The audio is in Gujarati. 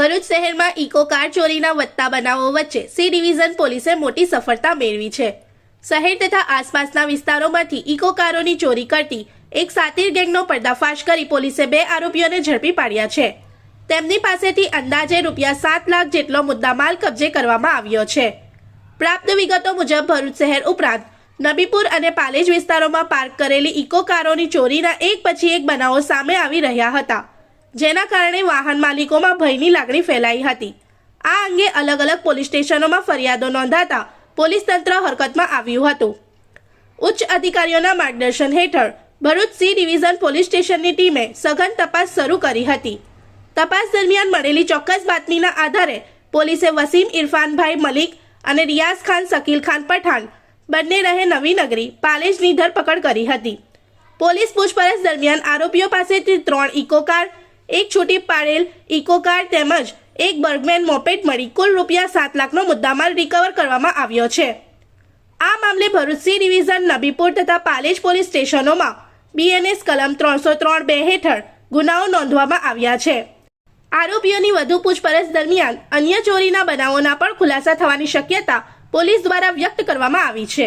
શહેરમાં ઇકો કાર ચોરીના વધતા બનાવો વચ્ચે સી ડિવિઝન પોલીસે મોટી સફળતા મેળવી છે. શહેર તથા આસપાસના વિસ્તારોમાંથી ઇકો કારોની ચોરી કરતી એક સાતીર ગેંગનો પર્દાફાશ કરી પોલીસે બે આરોપીઓને ઝડપી પાડ્યા છે. તેમની પાસેથી અંદાજે રૂપિયા સાત લાખ જેટલો મુદ્દામાલ કબજે કરવામાં આવ્યો છે. પ્રાપ્ત વિગતો મુજબ ભરૂચ શહેર ઉપરાંત નબીપુર અને પાલેજ વિસ્તારોમાં પાર્ક કરેલી ઇકો કારોની ચોરીના એક પછી એક બનાવો સામે આવી રહ્યા હતા. જેના કારણે વાહન માલિકોમાં ભયની લાગણી ફેલાઈ હતી. આ અંગે અલગ અલગ પોલીસ સ્ટેશનોમાં ફરિયાદો નોંધાતા પોલીસ તંત્ર હરકતમાં આવ્યું હતું. ઉચ્ચ અધિકારીઓના માર્ગદર્શન હેઠળ ભરૂચ સી ડિવિઝન પોલીસ સ્ટેશનની ટીમે સઘન તપાસ શરૂ કરી હતી. તપાસ દરમિયાન મળેલી ચોક્કસ બાતમીના આધારે પોલીસે વસીમ ઇરફાનભાઈ મલિક અને રિયાઝ ખાન શકીલ ખાન પઠાણ બંને રહે નવી નગરી પાલેજની ધરપકડ કરી હતી. પોલીસ પૂછપરછ દરમિયાન આરોપીઓ પાસેથી ત્રણ ઇકો એક છૂટી પાડેલ ઇકો કાર તેમજ એક બર્ગમેન મોપેટ મળી કુલ રૂપિયા સાત લાખનો મુદ્દામાલ રિકવર કરવામાં આવ્યો છે. આ મામલે ભરૂચ ડિવિઝન નબીપુર તથા પાલેજ પોલીસ સ્ટેશનોમાં બીએનએસ કલમ ત્રણસો ત્રણ બે હેઠળ ગુનાઓ નોંધવામાં આવ્યા છે. આરોપીઓની વધુ પૂછપરછ દરમિયાન અન્ય ચોરીના બનાવોના પણ ખુલાસા થવાની શક્યતા પોલીસ દ્વારા વ્યક્ત કરવામાં આવી છે.